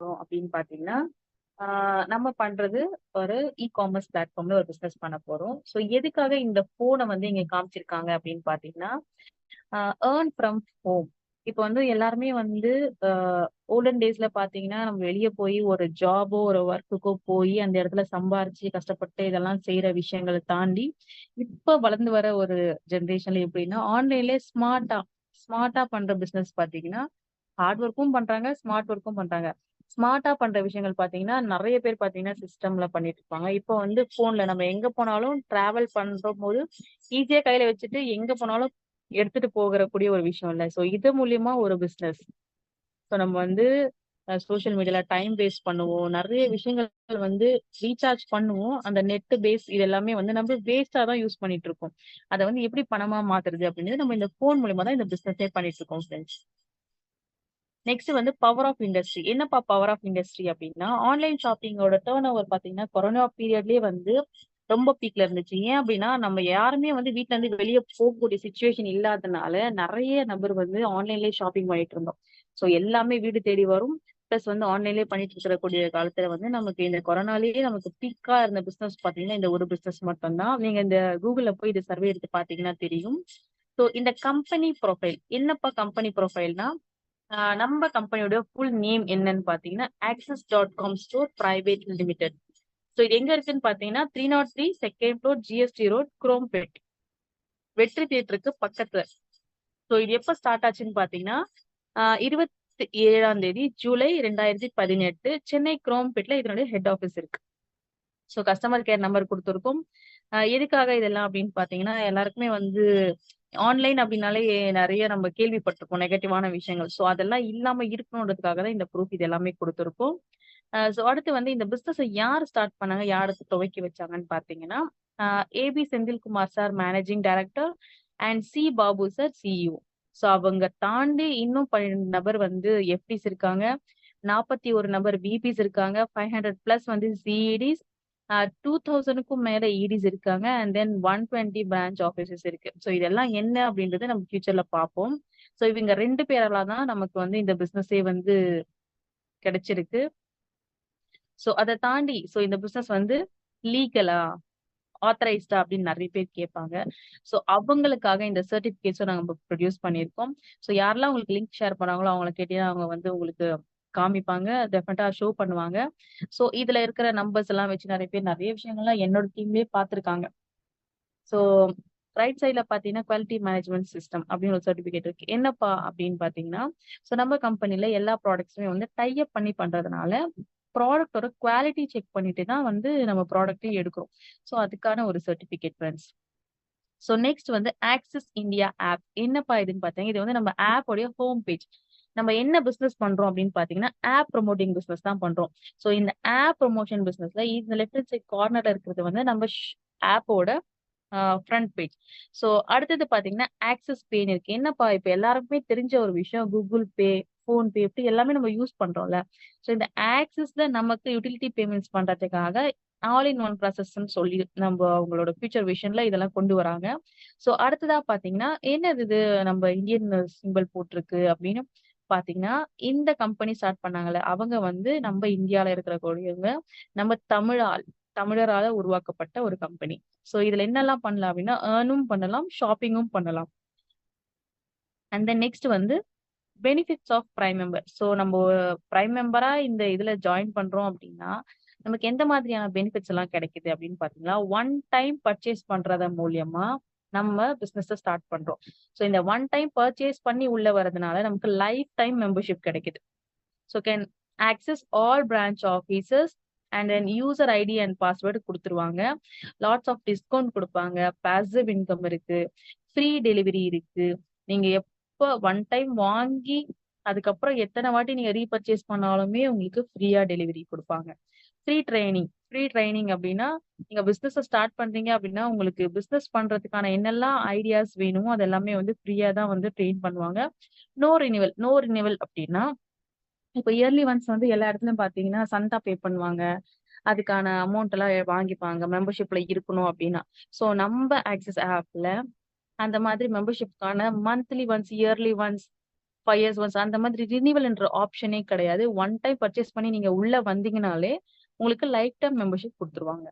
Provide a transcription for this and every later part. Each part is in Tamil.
போறோம் அப்படின்னு பாத்தீங்கன்னா நம்ம பண்றது ஒரு இ காமர்ஸ் பிளாட்ஃபார்ம்ல ஒரு பிசினஸ் பண்ண போறோம். ஸோ எதுக்காக இந்த போனை வந்து இங்க காமிச்சிருக்காங்க அப்படின்னு பாத்தீங்கன்னா ஏர்ன் ஃப்ரம் ஹோம் இப்போ வந்து எல்லாருமே வந்து ஓல்டன் டேஸ்ல பாத்தீங்கன்னா நம்ம வெளியே போய் ஒரு ஜாபோ ஒரு ஒர்க்குக்கோ போய் அந்த இடத்துல சம்பாரிச்சு கஷ்டப்பட்டு இதெல்லாம் செய்யற விஷயங்களை தாண்டி இப்ப வளர்ந்து வர ஒரு ஜென்ரேஷன்ல எப்படின்னா ஆன்லைன்ல ஸ்மார்ட்டா ஸ்மார்ட்டா பண்ற பிசினஸ் பாத்தீங்கன்னா ஹார்ட் ஒர்க்கும் பண்றாங்க ஸ்மார்ட் ஒர்க்கும் பண்றாங்க. ஸ்மார்ட்டா பண்ற விஷயங்கள் பாத்தீங்கன்னா நிறைய பேர் பாத்தீங்கன்னா சிஸ்டம்ல பண்ணிட்டு இருப்பாங்க. இப்போ வந்து போன்ல நம்ம எங்க போனாலும் டிராவல் பண்ற போது ஈஸியா கையில வச்சுட்டு எங்க போனாலும் எடுத்துட்டு போகிற கூடிய ஒரு விஷயம் இல்ல. சோ இது மூலியமா ஒரு பிசினஸ் ஸோ நம்ம வந்து சோஷியல் மீடியால டைம் வேஸ்ட் பண்ணுவோம். நிறைய விஷயங்கள் வந்து ரீசார்ஜ் பண்ணுவோம். அந்த நெட் பேஸ் இது எல்லாமே வந்து நம்ம வேஸ்டா தான் யூஸ் பண்ணிட்டு இருக்கோம். அதை வந்து எப்படி பணமா மாத்துறது அப்படின்றது நம்ம இந்த போன் மூலியமா தான் இந்த பிசினஸே பண்ணிட்டு இருக்கோம் ஃப்ரெண்ட்ஸ் நெக்ஸ்ட் வந்து பவர் ஆஃப் இண்டஸ்ட்ரி என்னப்பா பவர் ஆஃப் இண்டஸ்ட்ரி அப்படின்னா ஆன்லைன் ஷாப்பிங்கோட டேர்ன் ஓவர் பாத்தீங்கன்னா கொரோனா பீரியட்லயே வந்து ரொம்ப பீக்ல இருந்துச்சு. ஏன் அப்படின்னா நம்ம யாருமே வந்து வீட்டுல இருந்து வெளியே போகக்கூடிய சுச்சுவேஷன் இல்லாதனால நிறைய நபர் வந்து ஆன்லைன்லயே ஷாப்பிங் பண்ணிட்டு இருந்தோம். ஸோ எல்லாமே வீடு தேடி வரும். பிளஸ் வந்து ஆன்லைன்லயே பண்ணிட்டு இருக்கக்கூடிய காலத்துல வந்து நமக்கு இந்த கொரோனாலேயே நமக்கு பீக்கா இருந்த பிசினஸ் பாத்தீங்கன்னா இந்த ஒரு பிசினஸ் மட்டும்தான். நீங்க இந்த கூகுள்ல போய் இந்த சர்வே எடுத்து பாத்தீங்கன்னா தெரியும். ஸோ இந்த கம்பெனி ப்ரொஃபைல் என்னப்பா கம்பெனி ப்ரொஃபைல்னா நம்ம கம்பெனியோட ஃபுல் நேம் என்னன்னு பாத்தீங்கன்னா access dot com store private limited so இது எங்க இருக்குன்னு பாத்தீங்கன்னா three nought three second floor GST road Chromepet வெற்றி தியேட்டருக்கு பக்கத்துல. ஸோ இது எப்போ ஸ்டார்ட் ஆச்சுன்னு பாத்தீங்கன்னா இருபத்தி ஏழாம் தேதி ஜூலை ரெண்டாயிரத்தி பதினெட்டு சென்னை குரோம்பேட்ல இதனுடைய ஹெட் ஆஃபீஸ் இருக்கு. ஸோ கஸ்டமர் கேர் நம்பர் கொடுத்துருக்கோம். எதுக்காக இதெல்லாம் அப்படின்னு பாத்தீங்கன்னா எல்லாருக்குமே வந்து ஆன்லைன் அப்படின்னாலே நிறைய நம்ம கேள்விப்பட்டிருக்கோம் நெகட்டிவான விஷயங்கள். ஸோ அதெல்லாம் இல்லாம இருக்கணுன்றதுக்காக தான் இந்த ப்ரூஃப் இது எல்லாமே கொடுத்துருக்கோம். ஸோ அடுத்து வந்து இந்த பிஸ்னஸை யார் ஸ்டார்ட் பண்ணாங்க? யாருக்கு துவக்கி வச்சாங்கன்னு பார்த்தீங்கன்னா AP Senthilkumar sir managing director and C Babu sir CEO so அவங்க தாண்டி இன்னும் பன்னெண்டு நபர் வந்து எஃப்டிஸ் இருக்காங்க. நாற்பத்தி ஒரு நபர் பிபிஸ் இருக்காங்க. ஃபைவ் ஹண்ட்ரட் பிளஸ் வந்து சிஇடிஸ் டூ தௌசண்ட்க்கும் மேல e இடிஸ் இருக்காங்க. And then one twenty branch offices இருக்கு. ஸோ இதெல்லாம் என்ன அப்படின்றத நம்ம ஃபியூச்சர்ல பார்ப்போம். ஸோ இவங்க ரெண்டு பேரால தான் நமக்கு வந்து இந்த பிசினஸே வந்து கிடைச்சிருக்கு. ஸோ அதை தாண்டி ஸோ இந்த பிசினஸ் வந்து லீகலா ஆத்தரைஸ்டா அப்படின்னு நிறைய பேர் கேட்பாங்க. ஸோ அவங்களுக்காக இந்த சர்டிபிகேட்ஸும் நாங்கள் ப்ரொடியூஸ் பண்ணியிருக்கோம். ஸோ யாரெல்லாம் உங்களுக்கு லிங்க் ஷேர் பண்ணாங்களோ அவங்கள கேட்டீங்கன்னா அவங்க வந்து உங்களுக்கு காமிப்பாங்க. டெஃபினட்டா ஷோ பண்ணுவாங்க. ஸோ இதுல இருக்கிற நம்பர்ஸ் எல்லாம் வச்சு நிறைய பேர் நிறைய விஷயங்கள்லாம் என்னோட டீம்லயே பார்த்துருக்காங்க. ஸோ ரைட் சைட்ல பாத்தீங்கன்னா குவாலிட்டி மேனேஜ்மெண்ட் சிஸ்டம் அப்படின்னு ஒரு சர்டிபிகேட் இருக்கு. என்னப்பா அப்படின்னு பாத்தீங்கன்னா ஸோ நம்ம கம்பெனில எல்லா ப்ராடக்ட்ஸுமே வந்து டைப் பண்ணி பண்றதுனால ப்ராடக்டோட குவாலிட்டி செக் பண்ணிட்டு தான் வந்து நம்ம ப்ராடக்ட்டே எடுக்கிறோம். ஸோ அதுக்கான ஒரு சர்டிபிகேட் ஃப்ரெண்ட்ஸ் ஸோ நெக்ஸ்ட் வந்து ஆக்சிஸ் இந்தியா ஆப் என்னப்பா இதுன்னு பார்த்தீங்கன்னா இது வந்து நம்ம ஆப்போடைய ஹோம் பேஜ் நம்ம என்ன பிசினஸ் பண்றோம் அப்படின்னு பாத்தீங்கன்னா ஆப் ப்ரொமோட்டிங் பிசினஸ் தான் பண்றோம். ஸோ இந்த ஆப் ப்ரொமோஷன் பிசினஸ்ல இந்த லெஃப்ட் சைட் கார்னர்ல இருக்கிறது வந்து நம்ம ஆப்போட ஃப்ரண்ட் பேஜ் ஸோ அடுத்தது பாத்தீங்கன்னா ஆக்சஸ் பேன் இருக்கு. என்னப்பா இப்போ எல்லாருக்குமே தெரிஞ்ச ஒரு விஷயம் கூகுள் பே ஃபோன்பே இப்படி எல்லாமே நம்ம யூஸ் பண்றோம்ல. ஸோ இந்த ஆக்சஸ்ல நமக்கு யூட்டிலிட்டி பேமெண்ட்ஸ் பண்றதுக்காக ஆல் இன் ஒன் ப்ராசஸ்ன்னு சொல்லி நம்ம அவங்களோட ஃபியூச்சர் விஷன்ல இதெல்லாம் கொண்டு வராங்க. ஸோ அடுத்ததா பாத்தீங்கன்னா என்னது இது நம்ம இந்தியன் சிம்பிள் போட்டிருக்கு அப்படின்னு பாத்தீங்கன்னா இந்த கம்பெனி ஸ்டார்ட் பண்ணாங்கல்ல அவங்க வந்து நம்ம இந்தியால இருக்கிற கூடியவங்க நம்ம தமிழால் தமிழரால உருவாக்கப்பட்ட ஒரு கம்பெனி சோ இதுல என்னெல்லாம் பண்ணலாம் அப்படின்னா ஏர்னும் பண்ணலாம் ஷாப்பிங்கும் பண்ணலாம். அண்ட் தென் நெக்ஸ்ட் வந்து benefits of prime member so நம்ம பிரைம் மெம்பரா இந்த இதுல ஜாயின் பண்றோம் அப்படின்னா நமக்கு எந்த மாதிரியான பெனிஃபிட்ஸ் எல்லாம் கிடைக்குது அப்படின்னு பாத்தீங்கன்னா ஒன் டைம் பர்ச்சேஸ் பண்றது மூலியமா நம்ம பிசினஸ் ஸ்டார்ட் பண்றோம். ஸோ இந்த ஒன் டைம் பர்ச்சேஸ் பண்ணி உள்ள வரதுனால நமக்கு லைஃப் டைம் மெம்பர்ஷிப் கிடைக்குது so can access all branch offices and then user ID and password கொடுத்துருவாங்க. லாட்ஸ் ஆஃப் டிஸ்கவுண்ட் கொடுப்பாங்க. பாசிவ் இன்கம் இருக்கு. ஃப்ரீ டெலிவரி இருக்கு. நீங்க எப்போ ஒன் டைம் வாங்கி அதுக்கப்புறம் எத்தனை வாட்டி நீங்க ரீபர்ச்சேஸ் பண்ணாலுமே உங்களுக்கு ஃப்ரீயா டெலிவரி கொடுப்பாங்க. ஃப்ரீ ட்ரைனிங் ஃப்ரீ ட்ரைனிங் அப்படின்னா நீங்க பிசினஸ் ஸ்டார்ட் பண்றீங்க அப்படின்னா உங்களுக்கு பிசினஸ் பண்றதுக்கான என்னெல்லாம் ஐடியாஸ் வேணுமோ அது எல்லாமே வந்து ஃப்ரீயா தான் வந்து ட்ரெயின் பண்ணுவாங்க. நோ ரினிவல் நோ ரினிவல் அப்படின்னா இப்போ இயர்லி ஒன்ஸ் வந்து எல்லா இடத்துலயும் பாத்தீங்கன்னா சந்தா பே பண்ணுவாங்க. அதுக்கான அமௌண்ட் எல்லாம் வாங்கிப்பாங்க. மெம்பர்ஷிப்ல இருக்கணும் அப்படின்னா. ஸோ நம்ம ஆக்சஸ் ஆப்ல அந்த மாதிரி மெம்பர்ஷிப்கான monthly once yearly once five years once அந்த மாதிரி ரினிவல்ன்ற ஆப்ஷனே கிடையாது. ஒன் டைம் பர்ச்சேஸ் பண்ணி நீங்க உள்ள வந்தீங்கனாலே உங்களுக்கு லைஃப் டைம் மெம்பர்ஷிப் கொடுத்துருவாங்க.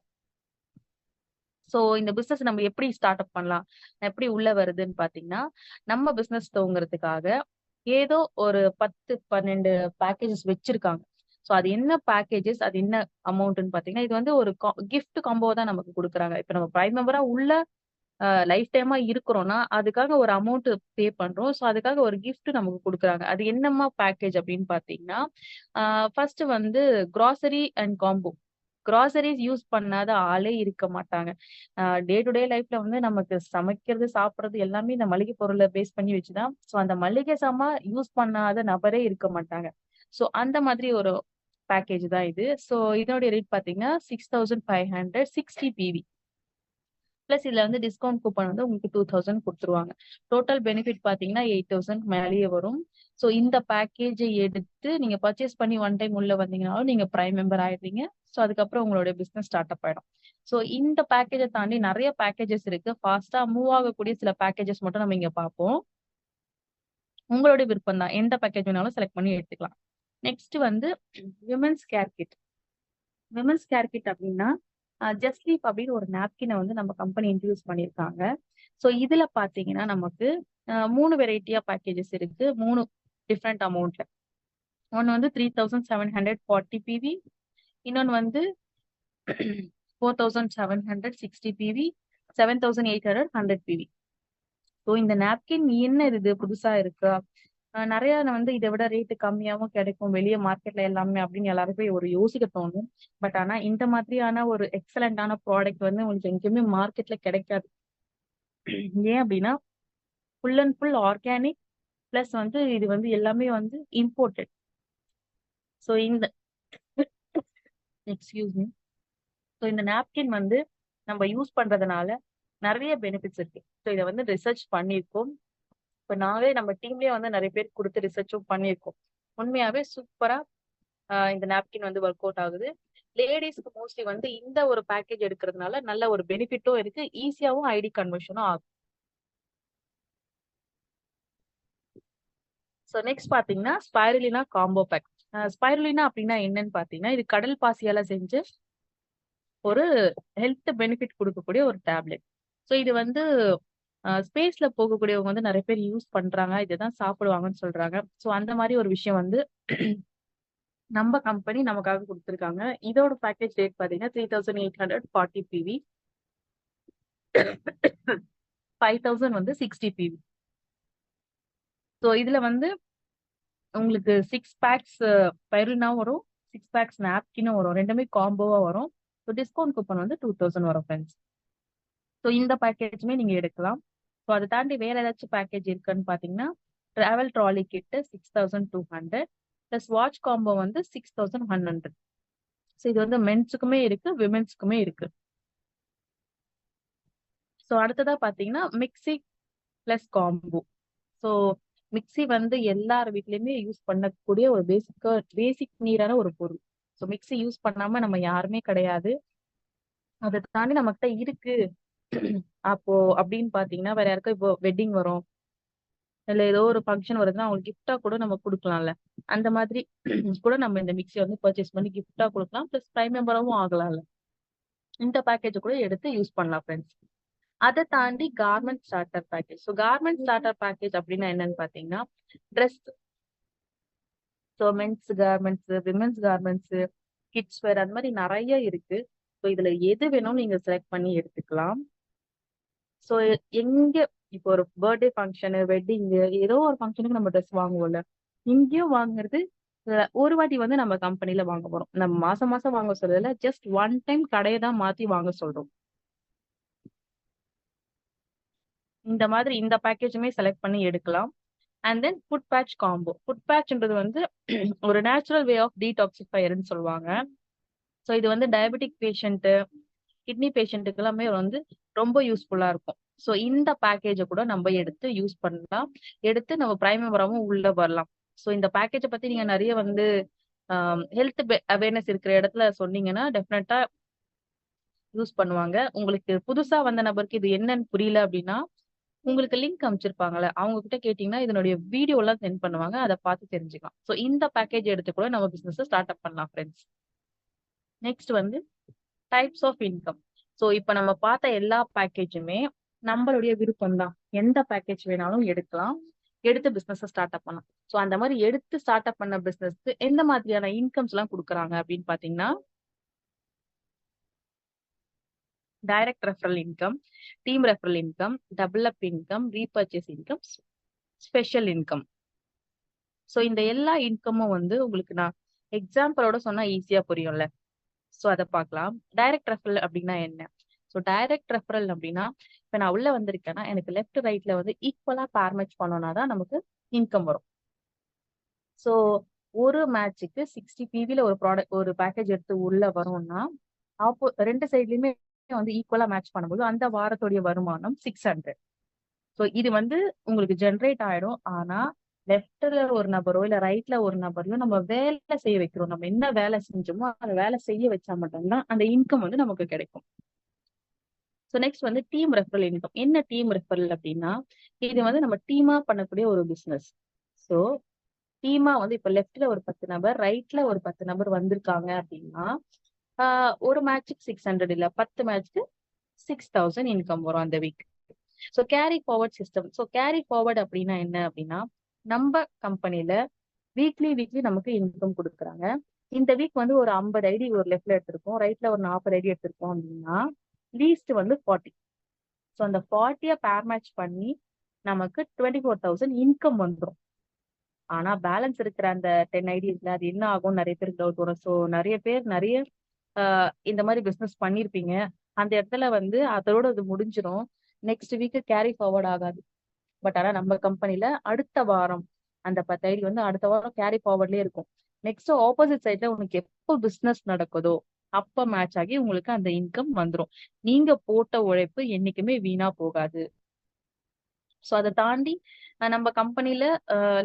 ஸோ இந்த பிசினஸ் நம்ம எப்படி ஸ்டார்ட் அப் பண்ணலாம்? எப்படி உள்ள வருதுன்னு பாத்தீங்கன்னா நம்ம பிசினஸ் துவங்குறதுக்காக ஏதோ ஒரு பத்து பன்னெண்டு பேக்கேஜஸ் வச்சிருக்காங்க. ஸோ அது என்ன பேக்கேஜஸ் அது என்ன அமௌண்ட்னு பாத்தீங்கன்னா இது வந்து ஒரு கிஃப்ட் காம்போ தான் நமக்கு கொடுக்குறாங்க. இப்போ நம்ம ப்ரைம் மெம்பரா உள்ள லைஃப் டைமா இருக்கிறோம்னா அதுக்காக ஒரு அமௌண்ட் பே பண்றோம். ஸோ அதுக்காக ஒரு கிஃப்ட் நமக்கு கொடுக்குறாங்க. அது என்னம்மா பேக்கேஜ் அப்படின்னு பாத்தீங்கன்னா ஃபர்ஸ்ட் வந்து grocery and combo groceries use பண்ணாத ஆளே இருக்க மாட்டாங்க. டே டு டே லைஃப்ல வந்து நமக்கு சமைக்கிறது சாப்பிட்றது எல்லாமே இந்த மளிகை பொருளை பேஸ் பண்ணி வச்சுதான். ஸோ அந்த மளிகை சாமா யூஸ் பண்ணாத நபரே இருக்க மாட்டாங்க. ஸோ அந்த மாதிரி ஒரு பேக்கேஜ் தான் இது. ஸோ இதனுடைய ரேட் பார்த்தீங்கன்னா six thousand five hundred sixty PV plus இதுல வந்து டிஸ்கவுண்ட் கூப்பன் வந்து உங்களுக்கு டூ தௌசண்ட் கொடுத்துருவாங்க. டோட்டல் பெனிஃபிட் பாத்தீங்கன்னா எயிட் தௌசண்ட் மேலேயே வரும். ஸோ இந்த பேக்கேஜை எடுத்து நீங்க பர்ச்சேஸ் பண்ணி ஒன் டைம் உள்ள வந்தீங்கனாலும் நீங்க பிரைம் மெம்பர் ஆயிடுறீங்க. ஸோ அதுக்கப்புறம் உங்களோட பிசினஸ் ஸ்டார்ட் அப் ஆயிடும். ஸோ இந்த பேக்கேஜை தாண்டி நிறைய பேக்கேஜஸ் இருக்கு. ஃபாஸ்டா மூவ் ஆகக்கூடிய சில பேக்கேஜஸ் மட்டும் நம்ம இங்க பார்ப்போம். உங்களுடைய விருப்பம் தான். எந்த பேக்கேஜ் வேணாலும் செலக்ட் பண்ணி எடுத்துக்கலாம். நெக்ஸ்ட் வந்து women's care kit women's care kit அப்படின்னா ஜஸ்ட்லீப் அப்படின்னு ஒரு நாப்கினை வந்து நம்ம கம்பெனி இன்ட்ரடியூஸ் பண்ணியிருக்காங்க. ஸோ இதுல பாத்தீங்கன்னா நமக்கு மூணு வெரைட்டியா பேக்கேஜஸ் இருக்கு. மூணு டிஃப்ரெண்ட் அமௌண்ட்ல ஒன்னு வந்து three thousand seven hundred forty PV இன்னொன்னு வந்து four thousand seven hundred sixty PV seven thousand eight hundred hundred PV so இந்த நாப்கின் என்ன இது? புதுசா இருக்கா? நிறைய வந்து இதை விட ரேட்டு கம்மியாவும் கிடைக்கும். வெளியே மார்க்கெட்ல எல்லாமே அப்படின்னு எல்லாருக்கும் ஒரு யோசிக்க தோணும். பட் ஆனா இந்த மாதிரியான ஒரு எக்ஸலண்டான ப்ராடக்ட் வந்து உங்களுக்கு எங்கேயுமே மார்க்கெட்ல கிடைக்காது. ஏன் அப்படின்னா full and full organic plus வந்து இது வந்து எல்லாமே வந்து இம்போர்ட்டட் ஸோ இந்த எக்ஸ்கியூஸ் மீ ஸோ இந்த நாப்கின் வந்து நம்ம யூஸ் பண்றதுனால நிறைய பெனிஃபிட்ஸ் இருக்கு. ஸோ இதை வந்து ரிசர்ச் பண்ணியிருக்கோம். இப்போ நாங்களே நம்ம டீம்லயே வந்து நிறைய பேர் கொடுத்து ரிசர்ச்சும் பண்ணியிருக்கோம். உண்மையாவே சூப்பரா இந்த நாப்கின் வந்து ஒர்க் அவுட் ஆகுது. லேடிஸ்க்கு மோஸ்ட்லி வந்து இந்த ஒரு பேக்கேஜ் எடுக்கிறதுனால நல்ல ஒரு பெனிஃபிட்டும் இருக்கு. ஈஸியாவும் ஐடி கன்வர்ஷனும் ஆகும். ஸோ நெக்ஸ்ட் பாத்தீங்கன்னா ஸ்பைரலினா காம்போ பேக் ஸ்பைரலினா அப்படின்னா என்னன்னு பாத்தீங்கன்னா இது கடல் பாசியால செஞ்சு ஒரு ஹெல்த் பெனிஃபிட் கொடுக்கக்கூடிய ஒரு டேப்லெட் ஸோ இது வந்து ஸ்பேஸ்ல போகக்கூடியவங்க வந்து நிறைய பேர் யூஸ் பண்றாங்க. இதுதான் சாப்பிடுவாங்கன்னு சொல்றாங்க. ஸோ அந்த மாதிரி ஒரு விஷயம் வந்து நம்ம கம்பெனி நமக்காக கொடுத்துருக்காங்க. இதோட பேக்கேஜ் ரேட் பாத்தீங்கன்னா three thousand eight hundred forty PV five thousand வந்து சிக்ஸ்டி பிவி ஸோ இதுல வந்து உங்களுக்கு சிக்ஸ் பேக்ஸ் பைருனாவும் வரும் சிக்ஸ் பேக்ஸ் நாப்கினும் வரும். ரெண்டுமே காம்போவா வரும். ஸோ டிஸ்கவுண்ட் கூப்பன் வந்து டூ தௌசண்ட் வரும் ஃப்ரெண்ட்ஸ் ஸோ இந்த பேக்கேஜுமே நீங்க எடுக்கலாம். ஸோ அதை தாண்டி வேற ஏதாச்சும் பேக்கேஜ் இருக்குன்னு பாத்தீங்கன்னா travel trolley kit six thousand two hundred plus watch combo வந்து six thousand one hundred so இது வந்து மென்ஸுக்குமே இருக்கு விமென்ஸுக்குமே இருக்கு. ஸோ அடுத்ததா பாத்தீங்கன்னா mixie plus combo so mixie வந்து எல்லார் வீட்லயுமே யூஸ் பண்ணக்கூடிய ஒரு பேசிக்கா பேசிக் நீரான ஒரு பொருள். ஸோ மிக்சி யூஸ் பண்ணாம நம்ம யாருமே கிடையாது. அதை தாண்டி நம்மகிட்ட இருக்கு. அப்போ அப்படின்னு பாத்தீங்கன்னா வேற யாருக்கும் இப்போ வெட்டிங் வரும். இல்ல ஏதோ ஒரு ஃபங்க்ஷன் வருதுன்னா அவங்களுக்கு கிஃப்டா கூட நம்ம கொடுக்கலாம்ல. அந்த மாதிரி கூட நம்ம இந்த மிக்சியை வந்து பர்ச்சேஸ் பண்ணி கிஃப்டா கொடுக்கலாம். பிளஸ் பிரைம் மெம்பராகவும் ஆகலாம்ல. இந்த பேக்கேஜ் கூட எடுத்து யூஸ் பண்ணலாம் ஃப்ரெண்ட்ஸ் அதை தாண்டி garment starter package so garment starter package அப்படின்னா என்னன்னு பாத்தீங்கன்னா dress so men's garments women's garments kids wear அந்த மாதிரி நிறைய இருக்கு. ஸோ இதுல எது வேணும்னு நீங்க செலக்ட் பண்ணி எடுத்துக்கலாம். ஸோ எங்க இப்போ ஒரு பர்த்டே ஃபங்க்ஷனு வெட்டிங் ஏதோ ஒரு ஃபங்க்ஷனுக்கு நம்ம ட்ரெஸ் வாங்குவோம்ல. இங்கேயும் வாங்குறது அஹ் ஒரு வாட்டி வந்து நம்ம கம்பெனில வாங்க போறோம். நம்ம மாசம் மாசம் வாங்க சொல்றதுல ஜஸ்ட் ஒன் டைம் கடையை தான் மாத்தி வாங்க சொல்றோம். இந்த மாதிரி இந்த பேக்கேஜுமே செலக்ட் பண்ணி எடுக்கலாம். And then food patch combo food பேட்ச்ன்றது வந்து ஒரு நேச்சுரல் வே ஆஃப் டீடாக்சிஃபயர்னு சொல்லுவாங்க. ஸோ இது வந்து டயபெட்டிக் பேஷண்ட்டு கிட்னி பேஷண்ட்டுக்கு எல்லாமே வந்து ரொம்ப யூஸ்ஃபுல்லா இருக்கும். ஸோ இந்த பேக்கேஜை கூட நம்ம எடுத்து யூஸ் பண்ணலாம். எடுத்து நம்ம பிரைம் மெம்பராகவும் உள்ள வரலாம். ஸோ இந்த பேக்கேஜை பத்தி நீங்க நிறைய வந்து ஹெல்த் அவேர்னஸ் இருக்கிற இடத்துல சொன்னீங்கன்னா டெஃபினட்டா யூஸ் பண்ணுவாங்க. உங்களுக்கு புதுசா வந்த நபருக்கு இது என்னன்னு புரியல அப்படின்னா உங்களுக்கு லிங்க் அமைச்சிருப்பாங்கல்ல அவங்க கிட்ட கேட்டீங்கன்னா இதனுடைய வீடியோ எல்லாம் சென்ட் பண்ணுவாங்க. அதை பார்த்து தெரிஞ்சுக்கலாம். ஸோ இந்த பேக்கேஜ் எடுத்து கூட நம்ம பிசினஸ் ஸ்டார்ட் அப் பண்ணலாம் ஃப்ரெண்ட்ஸ் நெக்ஸ்ட் வந்து டைப்ஸ் ஆஃப் இன்கம் ஸோ இப்போ நம்ம பார்த்த எல்லா பேக்கேஜுமே நம்மளுடைய விருப்பம் தான் எந்த பேக்கேஜ் வேணாலும் எடுக்கலாம். எடுத்து பிஸ்னஸை ஸ்டார்ட் அப் பண்ணலாம். ஸோ அந்த மாதிரி எடுத்து ஸ்டார்ட் அப் பண்ண பிசினஸ்க்கு எந்த மாதிரியான இன்கம்ஸ் எல்லாம் கொடுக்குறாங்க அப்படின்னு பாத்தீங்கன்னா direct referral income team referral income develop income repurchase income special income so இந்த எல்லா இன்கமும் வந்து உங்களுக்கு நான் எக்ஸாம்பிளோட சொன்னா ஈஸியா புரியும்ல. ஸோ அதை பார்க்கலாம் டைரக்ட் ரெஃபரல் அப்படின்னா என்ன? ஸோ டைரக்ட் ரெஃபரல் அப்படின்னா இப்போ நான் உள்ள வந்திருக்கேன்னா எனக்கு லெஃப்ட் ரைட்ல வந்து ஈக்குவலா பேர் மேட்ச் பண்ணோம்னா தான் நமக்கு இன்கம் வரும். ஸோ ஒரு மேட்சுக்கு சிக்ஸ்டி பிவில ஒரு ப்ராடக்ட் ஒரு பேக்கேஜ் எடுத்து உள்ள வரும்னா ஆப்போ ரெண்டு சைட்லயுமே வந்து ஈக்குவலா மேட்ச் பண்ணும்போது அந்த வாரத்துடைய வருமானம் சிக்ஸ் ஹண்ட்ரட் ஸோ இது வந்து உங்களுக்கு ஜென்ரேட் ஆயிடும். ஆனா லெஃப்ட்ல ஒரு நபரோ இல்ல ரைட்ல ஒரு நபரையோ நம்ம வேலை செய்ய வைக்கிறோம். நம்ம என்ன வேலை செஞ்சோமோ அந்த வேலை செய்ய வச்சா மட்டும்தான் அந்த இன்கம் வந்து நமக்கு கிடைக்கும். ஸோ நெக்ஸ்ட் வந்து டீம் ரெஃபரல் இன்கம் என்ன டீம் ரெஃபரல் அப்படின்னா இது வந்து நம்ம டீமா பண்ணக்கூடிய ஒரு பிசினஸ் ஸோ டீமா வந்து இப்ப லெஃப்ட்ல ஒரு பத்து நபர் ரைட்ல ஒரு பத்து நபர் வந்திருக்காங்க அப்படின்னா ஒரு மேட்சுக்கு சிக்ஸ் ஹண்ட்ரட் இல்ல பத்து மேட்ச்க்கு சிக்ஸ் தௌசண்ட் இன்கம் வரும் அந்த week so carry forward system so carry forward அப்படின்னா என்ன அப்படின்னா நம்ம கம்பெனில வீக்லி வீக்லி நமக்கு இன்கம் கொடுக்குறாங்க. இந்த வீக் வந்து ஒரு ஐம்பது ஐடி ஒரு லெஃப்ட்ல எடுத்திருக்கோம். ரைட்ல ஒரு நாற்பது ஐடி எடுத்திருக்கோம் அப்படின்னா லீஸ்ட் வந்து ஃபார்ட்டி ஸோ அந்த ஃபார்ட்டியை பேர் மேட்ச் பண்ணி நமக்கு டுவெண்ட்டி ஃபோர் தௌசண்ட் இன்கம் வந்துடும் ஆனா பேலன்ஸ் இருக்கிற அந்த டென் ஐடிஸ்ல அது என்ன ஆகும் நிறைய பேருக்கு டவுட் வரும். ஸோ நிறைய பேர் நிறைய இந்த மாதிரி பிசினஸ் பண்ணியிருப்பீங்க அந்த இடத்துல வந்து அதோட அது முடிஞ்சிடும் நெக்ஸ்ட் வீக்கு கேரி ஃபார்வர்ட் ஆகாது. பட் ஆனா நம்ம கம்பெனில அடுத்த வாரம் அந்த பத்து ஐடி வந்து அடுத்த வாரம் கேரி ஃபார்வர்ட்லயே இருக்கும். நெக்ஸ்ட் ஆப்போசிட் சைட்ல உனக்கு எப்போ பிசினஸ் நடக்குதோ அப்ப மேட்ச் ஆகி உங்களுக்கு அந்த இன்கம் வந்துடும் நீங்க போட்ட உழைப்பு என்னைக்குமே வீணா போகாது. ஸோ அதை தாண்டி நம்ம கம்பெனில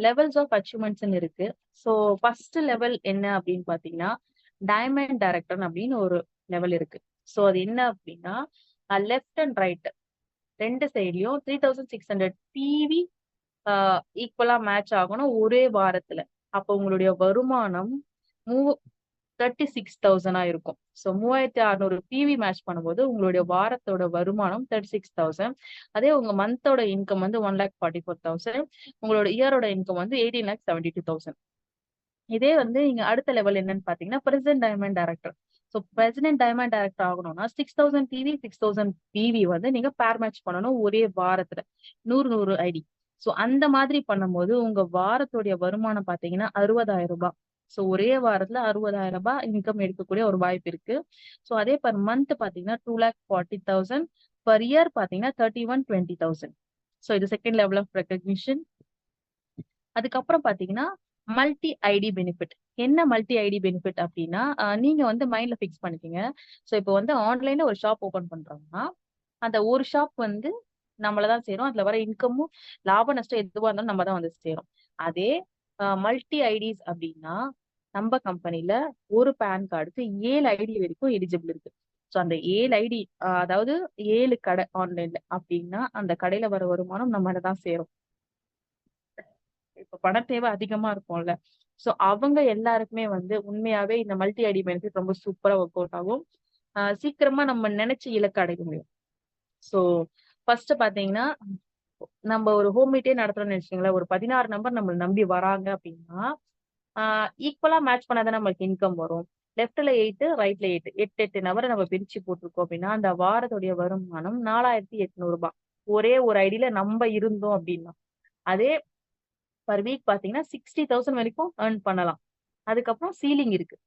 லெவல்ஸ் ஆஃப் அச்சீவ்மெண்ட்ஸ் இருக்கு. ஸோ ஃபர்ஸ்ட் லெவல் என்ன அப்படின்னு பாத்தீங்கன்னா டைமண்ட் டைரக்டர் அப்படின்னு ஒரு லெவல் இருக்கு. ஸோ அது என்ன அப்படின்னா லெஃப்ட் அண்ட் ரைட் ரெண்டு சைட்லயும் three thousand six hundred PV ஈக்குவலா மேட்ச் ஆகணும் ஒரே வாரத்துல. அப்போ உங்களுடைய வருமானம் மூ தேர்ட்டி சிக்ஸ் தௌசண்டா இருக்கும். ஸோ மூவாயிரத்தி அறுநூறு பிவி மேட்ச் பண்ணும்போது உங்களுடைய வாரத்தோட வருமானம் தேர்ட்டி சிக்ஸ் தௌசண்ட் அதே உங்க மந்தோட இன்கம் வந்து one lakh forty four thousand உங்களோட இயரோட இன்கம் வந்து eighteen lakh seventy two thousand இதே வந்து நீங்க அடுத்த லெவல் என்னன்னு பாத்தீங்கன்னா present diamond director so president diamond director ஆகணும்னா six thousand TV six thousand PV வந்து நீங்க பேர் மேட்ச் பண்ணணும் ஒரே வாரத்துல. நூறு நூறு ஐடி ஸோ அந்த மாதிரி பண்ணும்போது உங்க வாரத்துடைய வருமானம் பாத்தீங்கன்னா அறுபதாயிரம் ரூபாய். ஸோ ஒரே வாரத்துல அறுபதாயிரம் ரூபாய் இன்கம் எடுக்கக்கூடிய ஒரு வாய்ப்பு இருக்கு. ஸோ அதே பர் மந்த் பாத்தீங்கன்னா two lakh forty thousand per year பாத்தீங்கன்னா thirty one twenty thousand so இது செகண்ட் லெவல் ஆஃப் ரெக்கக்னிஷன் அதுக்கப்புறம் பாத்தீங்கன்னா மல்டி ஐடி பெனிஃபிட் என்ன மல்டி ஐடி பெனிஃபிட் அப்படின்னா நீங்க வந்து மைண்ட்ல ஃபிக்ஸ் பண்ணிக்கீங்க. ஸோ இப்போ வந்து ஆன்லைன்ல ஒரு ஷாப் ஓபன் பண்றோம்னா அந்த ஒரு ஷாப் வந்து நம்மளதான் சேரும். அதுல வர இன்கமும் லாப நஷ்டம் எதுவா இருந்தாலும் நம்ம தான் வந்து சேரும். அதே மல்டி ஐடிஸ் அப்படின்னா நம்ம கம்பெனில ஒரு பேன் கார்டுக்கு ஏழு ஐடி வரைக்கும் எலிஜிபிள் இருக்கு. ஸோ அந்த ஏழு ஐடி அதாவது ஏழு கடை ஆன்லைன்ல அப்படின்னா அந்த கடையில வர வருமானம் நம்ம தான் சேரும். இப்ப பண தேவை அதிகமா இருக்கும்ல. ஸோ அவங்க எல்லாருக்குமே வந்து உண்மையாவே இந்த மல்டி ஐடி பெனிஃபிட் ரொம்ப சூப்பரா ஒர்க் அவுட் ஆகும். சீக்கிரமா நம்ம நினைச்ச இலக்கு அடைய முடியும். ஸோ ஃபர்ஸ்ட் பாத்தீங்கன்னா நம்ம ஒரு ஹோம் மீட்டே நடத்துறோம்னு நினைச்சீங்களா ஒரு பதினாறு நம்பர் நம்மளை நம்பி வராங்க அப்படின்னா ஈக்குவலா மேட்ச் பண்ணாதான் நம்மளுக்கு இன்கம் வரும். லெஃப்ட்ல எயிட்டு ரைட்ல எயிட் எட்டு எட்டு நபரை நம்ம பிரிச்சு போட்டிருக்கோம் அப்படின்னா அந்த வாரத்துடைய வருமானம் நாலாயிரத்தி எட்நூறு ரூபாய். ஒரே ஒரு ஐடியில நம்ம இருந்தோம் அப்படின்னா அதே பர் வீக் பாத்தீங்கன்னா சிக்ஸ்டி தௌசண்ட் வரைக்கும் ஏர்ன் பண்ணலாம். அதுக்கப்புறம் சீலிங் இருக்கு.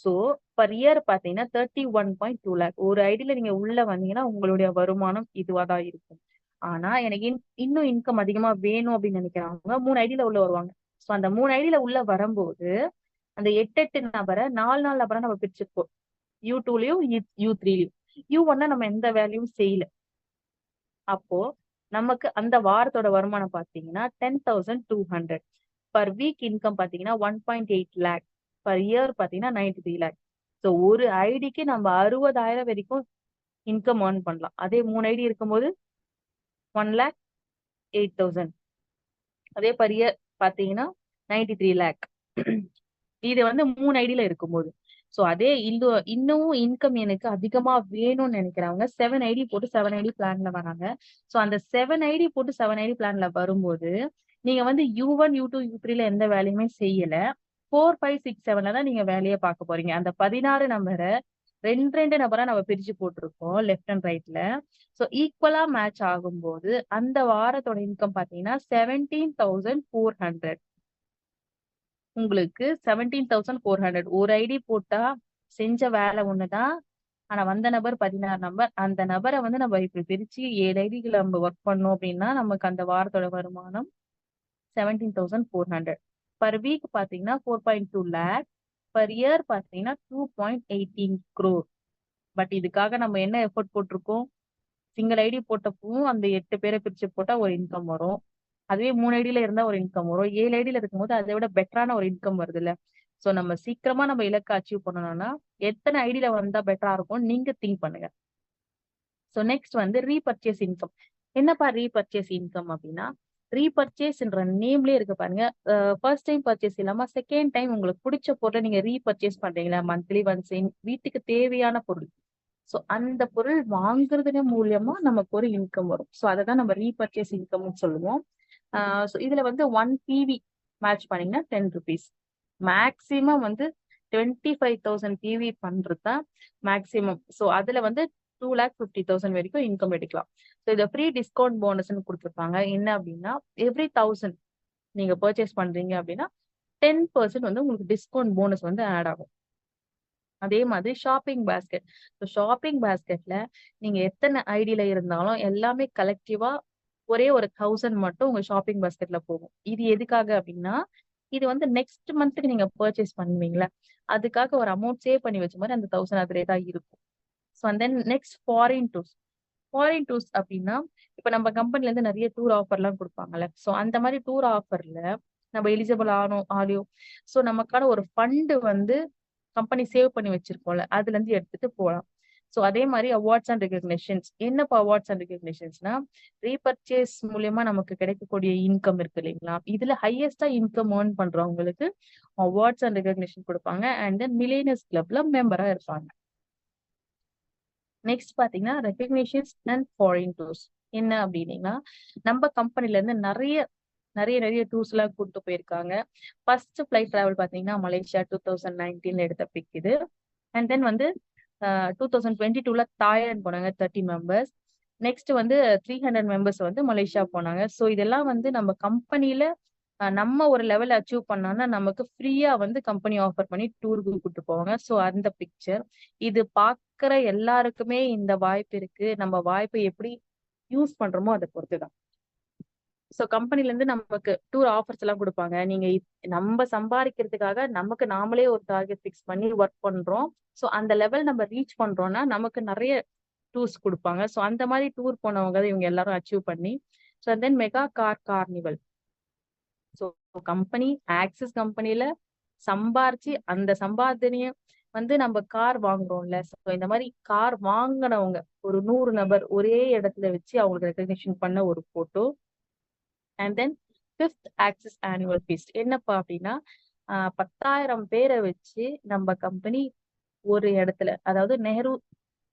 ஸோ பர் இயர் பாத்தீங்கன்னா thirty one point two lakh ஒரு ஐடியில நீங்க உள்ள வந்தீங்கன்னா உங்களுடைய வருமானம் இதுவாக தான் இருக்கும். ஆனா எனக்கு இன்னும் இன்கம் அதிகமா வேணும் அப்படின்னு நினைக்கிறாங்க மூணு ஐடியில உள்ள வருவாங்க. ஸோ அந்த மூணு ஐடியில உள்ள வரும்போது அந்த எட்டு எட்டு நபரை நாலு நாலு நபரை நம்ம பிரிச்சிருப்போம் யூ டூலயும் யூ த்ரீலயும் யூ ஒன்னா நம்ம எந்த வேலையும் செய்யல. அப்போ நமக்கு அந்த வாரத்தோட வருமானம் பாத்தீங்கன்னா ten thousand two hundred per week income பாத்தீங்கன்னா one point eight lakh per year பாத்தீங்கன்னா நைன்டி த்ரீ லேக் ஸோ ஒரு ஐடிக்கு நம்ம அறுபதாயிரம் வரைக்கும் இன்கம் ஏர்ன் பண்ணலாம். அதே மூணு ஐடி இருக்கும்போது ஒன் லேக் எயிட் தௌசண்ட் அதே பர் இயர் பாத்தீங்கன்னா நைன்டி த்ரீ லேக் இது வந்து மூணு ஐடியில இருக்கும்போது. ஸோ அதே இந்த இன்னமும் இன்கம் எனக்கு அதிகமா வேணும்னு நினைக்கிறவங்க செவன் ஐடி போட்டு செவன் ஐடி பிளான்ல வராங்க. ஸோ அந்த செவன் ஐடி போட்டு செவன் ஐடி பிளான்ல வரும்போது நீங்க வந்து U one U two U த்ரீல எந்த வேலையுமே செய்யல. ஃபோர் ஃபைவ் சிக்ஸ் செவன்ல தான் நீங்க வேலையை பார்க்க போறீங்க. அந்த பதினாறு நம்பரை ரெண்டு ரெண்டு நபரா நம்ம பிரிச்சு போட்டிருக்கோம் லெஃப்ட் அண்ட் ரைட்ல ஸோ ஈக்குவலா மேட்ச் ஆகும்போது அந்த வாரத்தோட இன்கம் பாத்தீங்கன்னா செவன்டீன் தௌசண்ட் ஃபோர் ஹண்ட்ரட் உங்களுக்கு செவன்டீன் தௌசண்ட் ஃபோர் ஹண்ட்ரட் ஒரு ஐடி போட்டா செஞ்ச வேலை ஒண்ணுதான் ஆனா வந்த நபர் பதினாறு நம்பர் அந்த நபரை வந்து நம்ம இப்படி பிரிச்சு ஏழு ஐடிகளை நம்ம ஒர்க் பண்ணோம் அப்படின்னா நமக்கு அந்த வாரத்தோட வருமானம் seventeen thousand four hundred per week பாத்தீங்கன்னா four point two lakh per year பாத்தீங்கன்னா two point eighteen crore but இதுக்காக நம்ம என்ன எஃபோர்ட் போட்டிருக்கோம்? சிங்கிள் ஐடி போட்டப்பவும் அந்த எட்டு பேரை பிரிச்சு போட்டா ஒரு இன்கம் வரும். அதுவே மூணு ஐடியில இருந்தா ஒரு இன்கம் வரும். ஏழு ஐடியில இருக்கும்போது அதை விட பெட்டரான ஒரு இன்கம் வருது இல்ல சோ நம்ம சீக்கிரமா நம்ம இலக்கை அச்சீவ் பண்ணணும்னா எத்தனை ஐடியில வந்தா பெட்டரா இருக்கும் நீங்க திங்க் பண்ணுங்க. சோ நெக்ஸ்ட் வந்து ரீபர்ச்சேஸ் இன்கம் என்னப்பா ரீபர்ச்சேஸ் இன்கம் அப்படின்னா ரீபர்ச்சேஸ்ன்ற நேம்லயே இருக்கு பாருங்க. ஃபர்ஸ்ட் டைம் பர்ச்சேஸ் இல்லாம செகண்ட் டைம் உங்களுக்கு பிடிச்ச பொருளை நீங்க ரீபர்ச்சேஸ் பண்றீங்களா? மந்த்லி ஒன்ஸ் வீட்டுக்கு தேவையான பொருள். சோ அந்த பொருள் வாங்குறது மூலியமா நமக்கு ஒரு இன்கம் வரும். சோ அதை தான் நம்ம ரீபர்ச்சேஸ் இன்கம்னு சொல்லுவோம். இதுல வந்து ஒன் பிவி மேட்ச் பண்ணீங்கன்னா டென் ருபீஸ் மேக்சிமம் வந்து டுவெண்ட்டி ஃபைவ் தௌசண்ட் பிவி பண்றது தான் மேக்சிமம் ஸோ அதுல வந்து டூ லேக் ஃபிஃப்டி தௌசண்ட் வரைக்கும் இன்கம் எடுக்கலாம். ஸோ இதை ஃப்ரீ டிஸ்கவுண்ட் போனஸ்ன்னு கொடுத்துருப்பாங்க. என்ன அப்படின்னா எவ்ரி தௌசண்ட் நீங்க பர்ச்சேஸ் பண்றீங்க அப்படின்னா டென் பர்சன்ட் வந்து உங்களுக்கு டிஸ்கவுண்ட் போனஸ் வந்து ஆட் ஆகும். அதே மாதிரி ஷாப்பிங் பேஸ்கெட் ஸோ ஷாப்பிங் பேஸ்கெட்ல நீங்க எத்தனை ஐடியில இருந்தாலும் எல்லாமே கலெக்டிவா ஒரே ஒரு தௌசண்ட் மட்டும் உங்க ஷாப்பிங் பாஸ்கெட்ல போகும். இது எதுக்காக அப்படின்னா இது வந்து நெக்ஸ்ட் மந்த்துக்கு நீங்க பர்ச்சேஸ் பண்ணுவீங்களா அதுக்காக ஒரு அமௌண்ட் சேவ் பண்ணி வச்ச மாதிரி அந்த தௌசண்ட் அதிலே தான் இருக்கும். So and then next foreign tours foreign tours அப்படின்னா இப்போ நம்ம கம்பெனில இருந்து நிறைய டூர் ஆஃபர்லாம் கொடுப்பாங்கல்ல. ஸோ அந்த மாதிரி டூர் ஆஃபர்ல நம்ம எலிஜிபிள் ஆனோம் ஆலியோ ஸோ நமக்கான ஒரு ஃபண்டு வந்து கம்பெனி சேவ் பண்ணி வச்சிருக்கோம்ல அதுல இருந்து எடுத்துட்டு போகலாம் ஸோ அதே மாதிரி அவார்ட்ஸ் அண்ட் ரெகக்னிஷன்ஸ் என்னப்பா அவார்ட்ஸ் அண்ட் ரெகக்னிஷன்ஸ்னா ரீபர்ச்சேஸ் மூலியமா நமக்கு கிடைக்கக்கூடிய இன்கம் இருக்கு இல்லைங்களா? இதுல ஹையஸ்டா இன்கம் ஏர்ன் பண்றவங்களுக்கு அவார்ட்ஸ் அண்ட் ரெகக்னிஷன் கொடுப்பாங்க. அண்ட் தென் மிலேனியஸ் கிளப்ல மெம்பரா இருப்பாங்க. நெக்ஸ்ட் பாத்தீங்கன்னா ரெகக்னிஷன்ஸ் அண்ட் ஃபாரின் டூர்ஸ் என்ன அப்படின்னீங்கன்னா நம்ம கம்பெனில இருந்து நிறைய நிறைய நிறைய டூர்ஸ் எல்லாம் கூப்பிட்டு போயிருக்காங்க. ஃபர்ஸ்ட் ஃபிளைட் டிராவல் பாத்தீங்கன்னா மலேசியா டூ தௌசண்ட் நைன்டீன்ல எடுத்த பிக் இது. அண்ட் தென் வந்து டூ தௌசண்ட் டுவெண்ட்டி டூல தாய்லாந்து போனாங்க தேர்ட்டி மெம்பர்ஸ் நெக்ஸ்ட் வந்து த்ரீ ஹண்ட்ரட் மெம்பர்ஸ் வந்து மலேசியா போனாங்க. ஸோ இதெல்லாம் வந்து நம்ம கம்பெனியில நம்ம ஒரு லெவல் அச்சீவ் பண்ணோம்னா நமக்கு ஃப்ரீயா வந்து கம்பெனி ஆஃபர் பண்ணி டூருக்கு கூப்பிட்டு போவாங்க. ஸோ அந்த பிக்சர் இது பாக்குற எல்லாருக்குமே இந்த வாய்ப்பு இருக்கு. நம்ம வாய்ப்பை எப்படி யூஸ் பண்றோமோ அதை பொறுத்து தான் ஸோ கம்பெனில இருந்து நமக்கு டூர் ஆஃபர்ஸ் எல்லாம் கொடுப்பாங்க. நீங்க நம்ம சம்பாதிக்கிறதுக்காக நமக்கு நாமளே ஒரு டார்கெட் ஃபிக்ஸ் பண்ணி ஒர்க் பண்றோம். ஸோ அந்த லெவல் நம்ம ரீச் பண்றோம்னா நமக்கு நிறைய டூர்ஸ் கொடுப்பாங்க. ஸோ அந்த மாதிரி டூர் போனவங்க இவங்க எல்லாரும் அச்சீவ் பண்ணி so then mega car carnival so company Axis கம்பெனில சம்பாரிச்சு அந்த சம்பாதனைய வந்து நம்ம கார் வாங்குறோம்ல. ஸோ இந்த மாதிரி கார் வாங்கினவங்க ஒரு நூறு நபர் ஒரே இடத்துல வச்சு அவங்களுக்கு ரெக்கக்னிஷன் பண்ண ஒரு photo and then fifth Axis annual feast என்னப்பா அப்படின்னா பத்தாயிரம் பேரை வச்சு நம்ம கம்பெனி ஒரு இடத்துல அதாவது நெஹ்ரு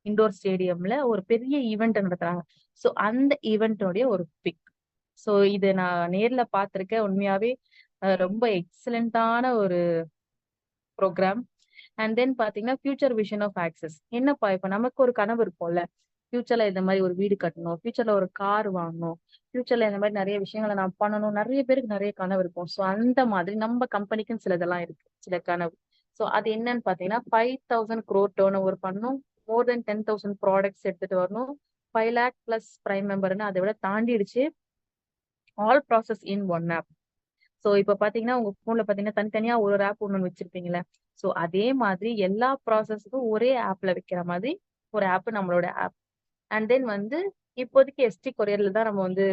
இண்டோர் ஸ்டேடியம்ல ஒரு பெரிய ஈவெண்ட் நடத்துறாங்க. ஸோ அந்த ஈவெண்ட்டோடைய ஒரு பிக் ஸோ இது நான் நேர்ல பார்த்துருக்கேன். உண்மையாவே ரொம்ப எக்ஸலண்டான ஒரு ப்ரோக்ராம் அண்ட் தென் பாத்தீங்கன்னா ஃபியூச்சர் விஷன் ஆஃப் ஆக்சஸ் என்னப்பா இப்ப நமக்கு ஒரு கனவு இருக்கும்ல? ஃபியூச்சர்ல இந்த மாதிரி ஒரு வீடு கட்டணும் ஃபியூச்சர்ல ஒரு கார் வாங்கணும் ஃபியூச்சர்ல இந்த மாதிரி நிறைய விஷயங்களை நான் பண்ணணும். நிறைய பேருக்கு நிறைய கனவு இருக்கும். ஸோ அந்த மாதிரி நம்ம கம்பெனிக்கும் சிலதெல்லாம் இருக்கு. சில கனவு. ஸோ அது என்னன்னு பாத்தீங்கன்னா five thousand crore turn over பண்ணணும் more then ten thousand products எடுத்துட்டு வரணும். ஃபைவ் லேக் பிளஸ் பிரைம் மெம்பர்னு அதை விட தாண்டிடுச்சு. All process in one app so இப்போ பாத்தீங்கன்னா உங்க ஃபோன்ல பாத்தீங்கன்னா தனித்தனியா ஒரு ஆப் ஒன்று வச்சிருப்பீங்களே ஸோ அதே மாதிரி எல்லா ப்ராசஸ்க்கும் ஒரே ஆப்ல வைக்கிற மாதிரி ஒரு ஆப் நம்மளோட ஆப் அண்ட் தென் வந்து இப்போதைக்கு எஸ்டி கொரியர்ல தான் நம்ம வந்து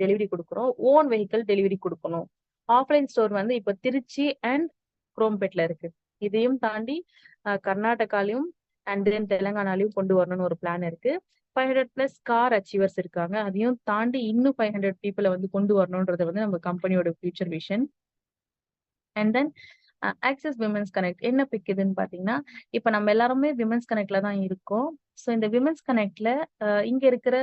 டெலிவரி கொடுக்குறோம். ஓன் வெஹிக்கிள் டெலிவரி கொடுக்கணும். ஆஃப்லைன் ஸ்டோர் வந்து இப்போ திருச்சி அண்ட் குரோம்பேட்ல இருக்கு. இதையும் தாண்டி கர்நாடகாலையும் அண்ட் தென் தெலங்கானாலையும் கொண்டு வரணும்னு ஒரு பிளான் இருக்கு. Five hundred plus car achievers இருக்காங்க. அதையும் தாண்டி இன்னும் ஃபைவ் ஹண்ட்ரட் பீப்புளை வந்து கொண்டு வரணுன்றது வந்து நம்ம கம்பெனியோட future vision and then access women's connect என்ன பிக்குதுன்னு பார்த்தீங்கன்னா பாத்தீங்கன்னா நம்ம எல்லாருமே விமன்ஸ் கனெக்ட்ல தான் இருக்கோம். ஸோ இந்த விமன்ஸ் கனெக்ட்ல இங்க இருக்கிற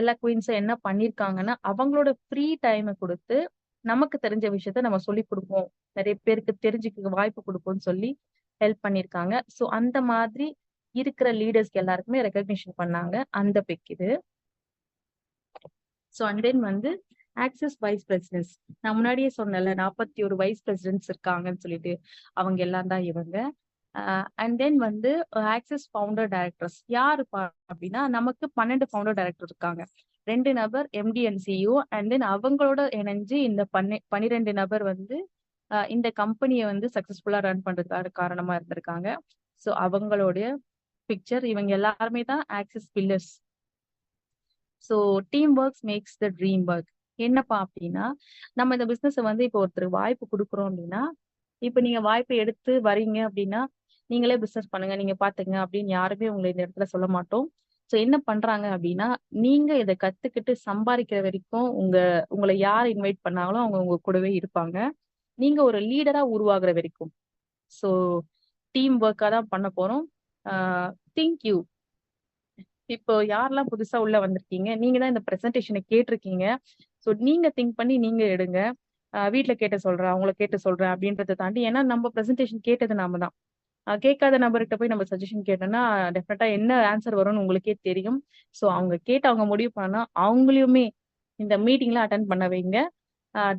எல்லா குயின்ஸும் என்ன பண்ணிருக்காங்கன்னா அவங்களோட ஃப்ரீ டைமை கொடுத்து நமக்கு தெரிஞ்ச விஷயத்த நம்ம சொல்லி கொடுப்போம். நிறைய பேருக்கு தெரிஞ்சுக்க வாய்ப்பு கொடுப்போம்னு சொல்லி ஹெல்ப் பண்ணியிருக்காங்க ஸோ அந்த மாதிரி இருக்கிற லீடர்ஸ்க்கு எல்லாருக்குமே ரெக்கக்னிஷன் பண்ணாங்க. அந்த பிக் இது. ஸோ அண்ட் தென் வந்து ஆக்சஸ் வைஸ் பிரசிடென்ட்ஸ் நான் முன்னாடியே சொன்னேன்ல நாற்பத்தி ஒரு வைஸ் பிரசிடென்ட்ஸ் இருக்காங்கன்னு சொல்லிட்டு அவங்க எல்லாம் தான் இவங்க. அண்ட் தென் வந்து ஆக்சஸ் ஃபவுண்டர் டைரக்டர்ஸ் யாரு அப்படின்னா நமக்கு பன்னெண்டு ஃபவுண்டர் டைரக்டர் இருக்காங்க. ரெண்டு நபர் MD and CEO and then அவங்களோட இணைஞ்சு இந்த பன்னெ பன்னிரெண்டு நபர் வந்து இந்த கம்பெனியை வந்து சக்சஸ்ஃபுல்லா ரன் பண்றதுக்காக காரணமா இருந்திருக்காங்க. ஸோ அவங்களுடைய பிக்சர் இவங்க எல்லாருமே தான் access pillars so team works makes the dream work என்னப்பா அப்படின்னா நம்ம இந்த பிசினஸ் வந்து இப்போ ஒருத்தர் வாய்ப்பு கொடுக்குறோம் அப்படின்னா இப்ப நீங்க வாய்ப்பை எடுத்து வரீங்க அப்படின்னா நீங்களே பிசினஸ் பண்ணுங்க நீங்க பாத்துங்க அப்படின்னு யாருமே உங்களை இந்த இடத்துல சொல்ல மாட்டோம். ஸோ என்ன பண்றாங்க அப்படின்னா நீங்க இதை கத்துக்கிட்டு சம்பாதிக்கிற வரைக்கும் உங்க உங்களை யார் இன்வைட் பண்ணாங்களோ அவங்க உங்க கூடவே இருப்பாங்க. நீங்க ஒரு லீடரா உருவாகுற வரைக்கும். ஸோ டீம் ஒர்க்கா தான் பண்ண போறோம். திங்க் யூ இப்போ யாரெல்லாம் புதுசா உள்ள வந்திருக்கீங்க? நீங்க தான் இந்த ப்ரெசன்டேஷனை கேட்டிருக்கீங்க. ஸோ நீங்க திங்க் பண்ணி நீங்க எடுங்க. வீட்டில் கேட்ட சொல்றேன் அவங்கள கேட்டு சொல்றேன் அப்படின்றத தாண்டி ஏன்னா நம்ம ப்ரெசன்டேஷன் கேட்டது நாம தான். கேட்காத நபர்கிட்ட போய் நம்ம சஜஷன் கேட்டோம்னா டெஃபினட்டா என்ன ஆன்சர் வரும்னு உங்களுக்கே தெரியும். ஸோ அவங்க கேட்டு அவங்க முடிவு பண்ணா அவங்களையுமே இந்த மீட்டிங்லாம் அட்டன் பண்ண வைங்க.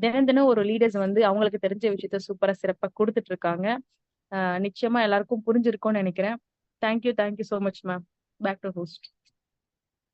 தினம் தினம் ஒரு லீடர்ஸ் வந்து அவங்களுக்கு தெரிஞ்ச விஷயத்த சூப்பரா சிறப்பா கொடுத்துட்டு இருக்காங்க. நிச்சயமா எல்லாருக்கும் புரிஞ்சிருக்கும்னு நினைக்கிறேன். Thank you thank you so much ma'am back to host